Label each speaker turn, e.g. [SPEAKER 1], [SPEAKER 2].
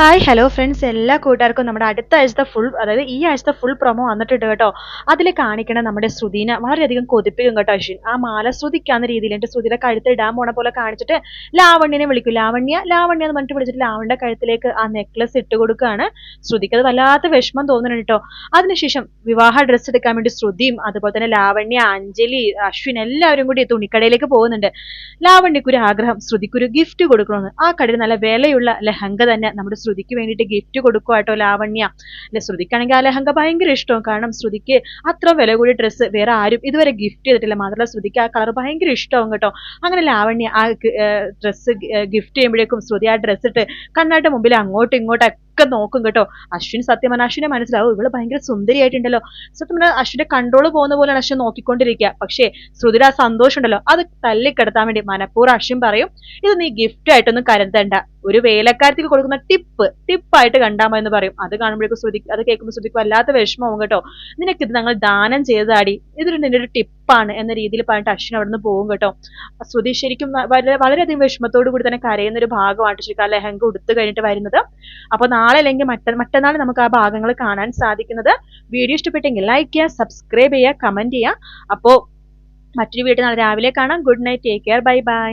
[SPEAKER 1] Hi hello friends എല്ലാ കൂട്ടുകാർക്കും നമ്മുടെ അടുത്ത ആഴ്ചത്തെ ഫുൾ അതായത് ഈ ആഴ്ചത്തെ ഫുൾ പ്രൊമോ വന്നിട്ടുണ്ട് കേട്ടോ. അതിൽ കാണിക്കണ നമ്മുടെ ശ്രുതിനെ വളരെയധികം കൊതിപ്പിക്കും കേട്ടോ അശ്വിൻ. ആ മാല ശ്രുതിക്കാന്ന രീതിയിൽ എന്റെ ശ്രുതിയുടെ കഴുത്ത് ഇടാൻ പോണ പോലെ കാണിച്ചിട്ട് ലാവണ്യനെ വിളിക്കും. ലാവണ്യ ലാവണ്യ എന്ന് പറഞ്ഞിട്ട് വിളിച്ചിട്ട് ലാവണ്യ കഴുത്തിലേക്ക് ആ നെക്ലസ് ഇട്ട് കൊടുക്കുകയാണ്. ശ്രുതിക്ക് അത് വല്ലാത്ത വിഷമം തോന്നുന്നുണ്ട് കേട്ടോ. അതിനുശേഷം വിവാഹ ഡ്രസ്സ് എടുക്കാൻ വേണ്ടി ശ്രുതിയും അതുപോലെ തന്നെ ലാവണ്യ അഞ്ജലി അശ്വിൻ എല്ലാവരും കൂടി തുണിക്കടയിലേക്ക് പോകുന്നുണ്ട്. ലാവണ്യക്കൊരു ആഗ്രഹം ശ്രുതിക്കൊരു ഗിഫ്റ്റ് കൊടുക്കണമെന്ന്. ആ കടയിൽ നല്ല വിലയുള്ള ലഹങ്ക തന്നെ നമ്മുടെ ശ്രുതിക്ക് വേണ്ടിയിട്ട് ഗിഫ്റ്റ് കൊടുക്കുക കേട്ടോ ലാവണ്യ. അല്ലെ ശ്രുതിക്കാണെങ്കിൽ ആ ലഹങ്ക ഭയങ്കര ഇഷ്ടവും. കാരണം ശ്രുതിക്ക് അത്ര വില കൂടിയ ഡ്രസ്സ് വേറെ ആരും ഇതുവരെ ഗിഫ്റ്റ് ചെയ്തിട്ടില്ല. മാത്രമല്ല ശ്രുതിക്ക് ആ കളർ ഭയങ്കര ഇഷ്ടവും കേട്ടോ. അങ്ങനെ ലാവണ്യ ആ ഡ്രസ്സ് ഗിഫ്റ്റ് ചെയ്യുമ്പോഴേക്കും ശ്രുതി ആ ഡ്രസ്സ് ഇട്ട് കണ്ണാട്ട് മുമ്പിൽ അങ്ങോട്ടും ഇങ്ങോട്ടും ഒക്കെ നോക്കും കേട്ടോ. അശ്വിൻ സത്യം പറഞ്ഞാൽ അശ്വിനെ മനസ്സിലാവും. ഇവൾ ഭയങ്കര സുന്ദരിയായിട്ടുണ്ടല്ലോ. സത്യം അശ്വിന്റെ കൺട്രോൾ പോകുന്ന പോലെയാണ് അശ്വിൻ നോക്കിക്കൊണ്ടിരിക്കുക. പക്ഷേ ശ്രുതിര ആ സന്തോഷം ഉണ്ടല്ലോ അത് തല്ലിക്കെടുത്താൻ വേണ്ടി മനഃപൂർവം അശ്വിൻ പറയും ഇത് നീ ഗിഫ്റ്റ് ആയിട്ടൊന്നും കരുതണ്ട. ഒരു വേലക്കാരത്തിക്ക് കൊടുക്കുന്ന ടിപ്പ് ടിപ്പായിട്ട് കണ്ടാമോ എന്ന് പറയും. അത് കാണുമ്പോഴേക്കും ശ്രുതി അത് കേൾക്കുമ്പോൾ ശ്രുതിക്ക് വല്ലാത്ത വിഷമവും കേട്ടോ. നിനക്ക് ഇത് ഞങ്ങൾ ദാനം ചെയ്തതാടി. ഇതൊരു നിന്റെ ഒരു ടിപ്പാണ് എന്ന രീതിയിൽ പറഞ്ഞിട്ട് അശ്വിൻ അവിടെ നിന്ന് പോകും കേട്ടോ. ശ്രുതി ശരിക്കും വളരെ വളരെയധികം വിഷമത്തോടു കൂടി തന്നെ കരയുന്ന ഒരു ഭാഗമാണ് ശരിക്കും ആ ലെഹങ്ക ഉടുത്തു കഴിഞ്ഞിട്ട് വരുന്നത്. അപ്പൊ അല്ലെങ്കിൽ മറ്റ മറ്റന്നാൾ നമുക്ക് ആ ഭാഗങ്ങൾ കാണാൻ സാധിക്കുന്നത്. വീഡിയോ ഇഷ്ടപ്പെട്ടെങ്കിൽ ലൈക്ക് ചെയ്യുക സബ്സ്ക്രൈബ് ചെയ്യുക കമന്റ് ചെയ്യുക. അപ്പോൾ മറ്റൊരു വീഡിയോ നാളെ രാവിലെ കാണാം. Good night take care bye bye